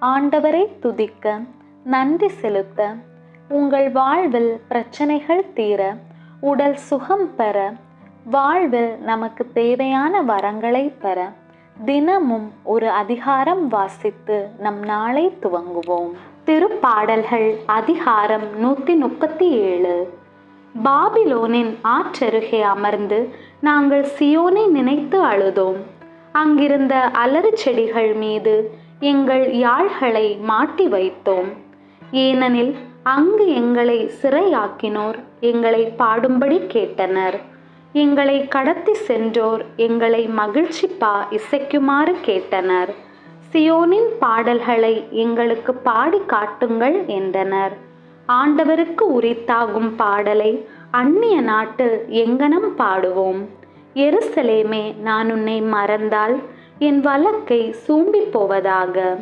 ஆண்டவரை துதிக்க நன்றி செலுத்த உங்கள் வாழ்வில் பிரச்சனைகள் தீர உடல் சுகம் பெற வாழ்வில் நமக்கு தேவையான வரங்களை பெற தினமும் ஒரு அதிகாரம் வாசித்து நம் நாளை துவங்குவோம். திருப்பாடல்கள் அதிகாரம் நூற்றி முப்பத்தி ஏழு. பாபிலோனின் ஆற்றருகே அமர்ந்து நாங்கள் சியோனை நினைத்து அழுதோம். அங்கிருந்த அலறு செடிகள் மீது எங்கள் யாழ்களை மாட்டி வைத்தோம். ஏனெனில் அங்கு எங்களை சிறையாக்கினோர் எங்களை பாடும்படி கேட்டனர். எங்களை கடத்தி சென்றோர் எங்களை மகிழ்ச்சி பா இசைக்குமாறு கேட்டனர். சியோனின் பாடல்களை எங்களுக்கு பாடி காட்டுங்கள் என்றனர். ஆண்டவருக்கு உரித்தாகும் பாடலை அந்நிய நாட்டில் எங்கனம் பாடுவோம். எருசலேமே நான் உன்னை மறந்தால் என் வழக்கை சூம்பி போவதாக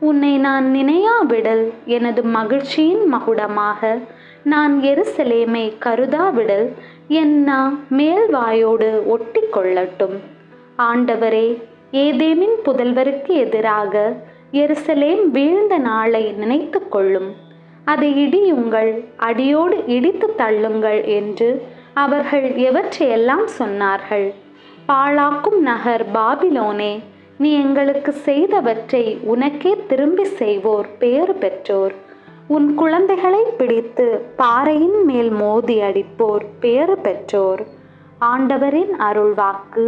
உன்னை நான் நினையாவிடல் எனது மகிழ்ச்சியின் மகுடமாக. நான் எருசலேமை கருதாவிடல் என்ன மேல்வாயோடு ஒட்டி கொள்ளட்டும் ஆண்டவரே ஏதேமின் புதல்வருக்கு எதிராக எருசலேம் வீழ்ந்த நாளை நினைத்து கொள்ளும். அதை இடியுங்கள் அடியோடு இடித்து தள்ளுங்கள் என்று அவர்கள் எவற்றையெல்லாம் சொன்னார்கள்? பாழாக்கும் நகர் பாபிலோனே நீ எங்களுக்கு செய்தவற்றை உனக்கே திரும்பி செய்வோர் பேறு பெற்றோர். உன் குழந்தைகளை பிடித்து பாறையின் மேல் மோதி அடிப்போர் பேறு பெற்றோர். ஆண்டவரின் அருள்வாக்கு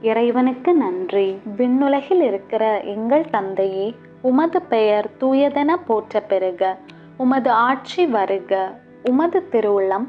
இறைவனுக்கு நன்றி. விண்ணுலகில் இருக்கிற எங்கள் தந்தையே உமது பெயர் தூயதென போற்ற பெறுக உமது ஆட்சி வருக. உமது திருவுள்ளம்